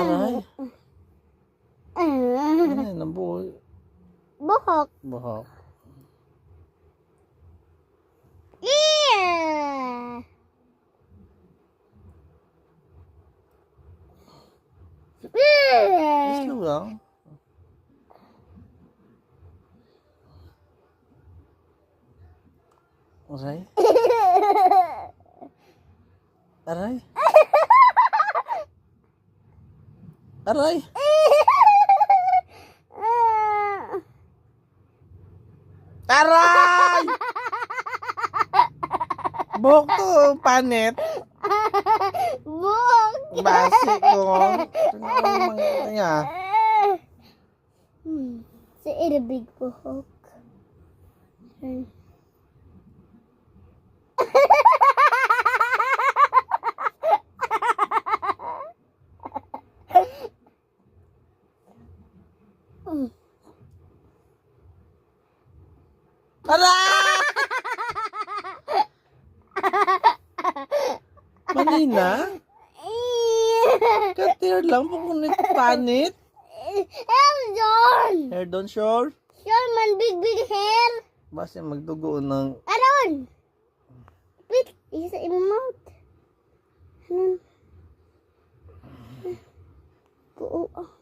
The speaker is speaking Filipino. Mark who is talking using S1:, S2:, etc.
S1: Aray. Ano yan? Ang buhok.
S2: Buhok.
S1: Buhok. Yeah.
S2: Just slow down. Aray? Aray? Aray? Aray! Buhok to, panit.
S1: Buhok.
S2: Basi ko. Naman niya.
S1: Hmm. Sa irabig buhok. Hmm.
S2: Aray! Manina? Katir lang po kung panit.
S1: Hair
S2: doon, sure?
S1: John, man big big hair!
S2: Basta magdugo ng...
S1: Aron! Wait, isa in mouth. Anon? Oo, ah.